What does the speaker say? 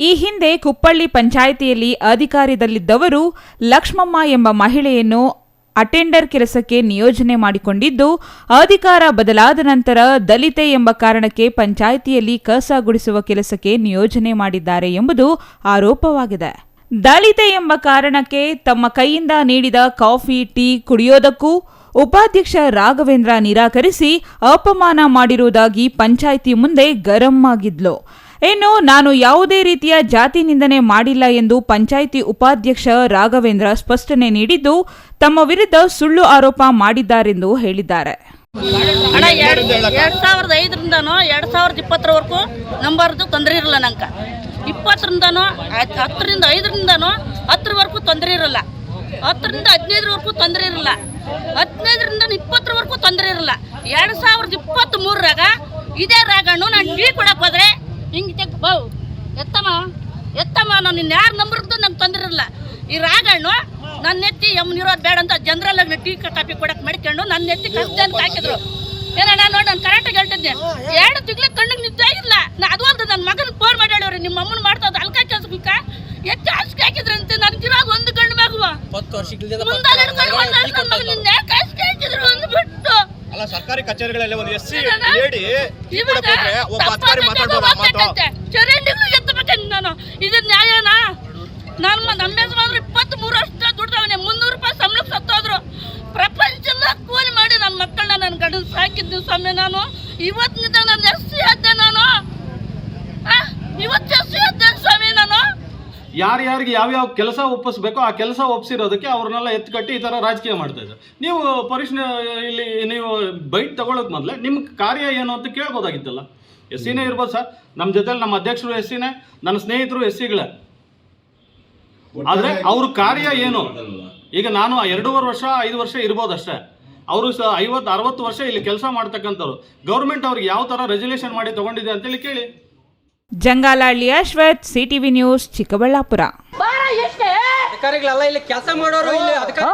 ಈ ಹಿಂದೆ ಕುಪ್ಪಳ್ಳಿ ಪಂಚಾಯಿತಿಯಲ್ಲಿ ಅಧಿಕಾರದಲ್ಲಿದ್ದವರು ಲಕ್ಷ್ಮಮ್ಮ ಎಂಬ ಮಹಿಳೆಯನ್ನು ಅಟೆಂಡರ್ ಕೆಲಸಕ್ಕೆ ನಿಯೋಜನೆ ಮಾಡಿಕೊಂಡಿದ್ದು, ಅಧಿಕಾರ ಬದಲಾದ ನಂತರ ದಲಿತೆ ಎಂಬ ಕಾರಣಕ್ಕೆ ಪಂಚಾಯಿತಿಯಲ್ಲಿ ಕಸ ಗುಡಿಸುವ ಕೆಲಸಕ್ಕೆ ನಿಯೋಜನೆ ಮಾಡಿದ್ದಾರೆ ಎಂಬುದು ಆರೋಪವಾಗಿದೆ. ದಲಿತೆ ಎಂಬ ಕಾರಣಕ್ಕೆ ತಮ್ಮ ಕೈಯಿಂದ ನೀಡಿದ ಕಾಫಿ, ಟೀ ಕುಡಿಯೋದಕ್ಕೂ ಉಪಾಧ್ಯಕ್ಷ ರಾಘವೇಂದ್ರ ನಿರಾಕರಿಸಿ ಅಪಮಾನ ಮಾಡಿರುವುದಾಗಿ ಪಂಚಾಯಿತಿ ಮುಂದೆ ಗರಂ ಆಗಿದ್ಲು. ಇನ್ನು ನಾನು ಯಾವುದೇ ರೀತಿಯ ಜಾತಿ ನಿಂದನೆ ಮಾಡಿಲ್ಲ ಎಂದು ಪಂಚಾಯಿತಿ ಉಪಾಧ್ಯಕ್ಷ ರಾಘವೇಂದ್ರ ಸ್ಪಷ್ಟನೆ ನೀಡಿದ್ದು, ತಮ್ಮ ವಿರುದ್ಧ ಸುಳ್ಳು ಆರೋಪ ಮಾಡಿದ್ದಾರೆಂದು ಹೇಳಿದ್ದಾರೆ. ಸಾವಿರದ ಸಾವಿರದ ಇಪ್ಪತ್ತರವರೆಗೂ ನಂಬರ್ದು, ತೊಂದರೆ ಹತ್ತರಿಂದ ಹತ್ತರವರೆಗೂ ತೊಂದರೆ ಹತ್ತರಿಂದ ಹದಿನೈದರವರೆಗೂ ತೊಂದರೆ ಇರಲ್ಲ. ಹದಿನೈದರಿಂದ ಇಪ್ಪತ್ತರವರೆಗೂ ತೊಂದರೆ ಇರಲ್ಲ. ಎರಡು ಸಾವಿರದ ಇಪ್ಪತ್ತ್ ಮೂರರಾಗ ಇದೇ ರಾಗಣ್ಣು ನಾನು ಟೀ ಕೊಡಕ್ಕೆ ಹೋದ್ರೆ ತೆಗ್ ಎತ್ತಮ್ಮ ಎತ್ತಮ್ಮ ನಾನು ನಿನ್ನ ಯಾರು ನಂಬರ್ದು ನಂಗೆ ತೊಂದರೆ ಇರಲ್ಲ ಈ ರಾಗಣ್ಣು ನನ್ನ ಎತ್ತಿ ಇರೋದು ಬೇಡ ಅಂತ ಜನರಲ್ ಟೀ ಕಾಫಿ ಕೊಡಕ್ಕೆ ಮಡಿಕೊಂಡು ನನ್ನ ಎತ್ತಿ ಕಷ್ಟ ಅಂತ ಹಾಕಿದ್ರು. ಏನಣ್ಣ ನೋಡಿ ನಾನು ಕರೆಕ್ಟಾಗಿ ಹೇಳ್ತಿದ್ದೆ. ಎರಡು ತಿಂಗಳ ಕಣ್ಣಿಗೆ ನಿದ್ದೆ ಇಲ್ಲ ನಾ ಅದು ಒಂದು ನನ್ನ ಮಗನ ಫೋನ್ ಮಾಡಿ ನಿಮ್ಮ ಅಮ್ಮನ ಮಾಡ್ತಾ ಅಲ್ಕಾ ಕೆಲ್ಸಕ್ಕ ಎಷ್ಟು ಹಾಸಿಗೆ ಹಾಕಿದ್ರಂತೆ ನನಗಿರಾಗ ಒಂದು ಗಂಡು ಮಗುವ ಮುಂದಾಲೆ ಹಿಡ್ಕೊಂಡು ಒಂದ್ ವರ್ಷ ನನ್ನ ಮಗನ ನಿನ್ನೆ ಯಾಕೆ ಹಾಸಿಗೆ ಹಾಕಿದ್ರು ಒಂದು ಬಿಟ್ಟು ಅಲ್ಲ ಸರ್ಕಾರಿ ಕಚೇರಿಗಳಲ್ಲಿ ಒಂದು ಎಸ್ ಸಿ ಹೇಳಿ ಒಬ್ಬ ಅಧಿಕಾರಿ ತಪ್ಪಾದಕ್ಕೆ ಮಾತಾಡ್ಬೋದು ಆ ಮಾತು ಚರಂಡಿಗಳು ಎತ್ತಬೇಕಂತ ನಾನು. ಇದು ನ್ಯಾಯನಾ? ನಾನು ನಮ್ಮ ಯಜಮಾನ್ರು ಇಪ್ಪತ್ತ್ ಮೂರು ವರ್ಷ ದುಡ್ದವನೆ. ಮುನ್ನೂರು ರೂಪಾಯಿ ಸಂಬಳಕ್ಕೆ ಸತ್ತೋದ್ರು. ಪ್ರಪಂಚದ ಕೂಲಿ ಮಾಡಿ ನನ್ನ ಮಕ್ಕಳನ್ನ ನನ್ನ ಸಾಕಿದ್ದು ಸ್ವಾಮಿ ನಾನು. ಇವತ್ತಿನಿಂದ ನಾನು ಎಸ್ ಸಿ ಆದ್ದೆ ನಾನು. ಆ? ಇವತ್ತು ಎಸ್ ಸಿ ನಾನು ಯಾರ್ಯಾರಿಗೆ ಯಾವ್ಯಾವ ಕೆಲಸ ಒಪ್ಪಿಸ್ಬೇಕೋ ಆ ಕೆಲಸ ಒಪ್ಸಿರೋದಕ್ಕೆ ಅವ್ರನ್ನೆಲ್ಲ ಎತ್ಕಟ್ಟಿ ಈ ಥರ ರಾಜಕೀಯ ಮಾಡ್ತಾ ಇದ್ದಾರೆ. ನೀವು ಪರಿಶ್ನ ಇಲ್ಲಿ ನೀವು ಬೈಟ್ ತಗೊಳ್ಳೋಕೆ ಮೊದಲೇ ನಿಮ್ಮ ಕಾರ್ಯ ಏನು ಅಂತ ಕೇಳ್ಬೋದಾಗಿತ್ತಲ್ಲ. ಎಸ್ ಸಿನೇ ಇರ್ಬೋದು ಸರ್. ನಮ್ಮ ಜೊತೆಲಿ ನಮ್ಮ ಅಧ್ಯಕ್ಷರು ಎಸ್ ಸಿನೇ ನನ್ನ ಸ್ನೇಹಿತರು ಎಸ್ ಸಿಗಳೇ. ಆದರೆ ಅವ್ರ ಕಾರ್ಯ ಏನು? ಈಗ ನಾನು ಎರಡೂವರೆ ವರ್ಷ, ಐದು ವರ್ಷ ಇರ್ಬೋದು ಅಷ್ಟೇ ಅವರು ಸಹ ಐವತ್ತು, ಅರವತ್ತು ವರ್ಷ ಇಲ್ಲಿ ಕೆಲಸ ಮಾಡ್ತಕ್ಕಂಥವ್ರು. ಗೌರ್ಮೆಂಟ್ ಅವ್ರಿಗೆ ಯಾವ ಥರ ರೆಜುಲೇಷನ್ ಮಾಡಿ ತಗೊಂಡಿದೆ ಅಂತೇಳಿ ಕೇಳಿ. Jangalahalli Ashwath CTV news Chikkaballapur. ಅಧಿಕಾರಿಗಳೆಲ್ಲ ಇಲ್ಲಿ ಕೆಲಸ ಮಾಡೋರು ಇಲ್ಲಿ ಅಧಿಕಾರಿ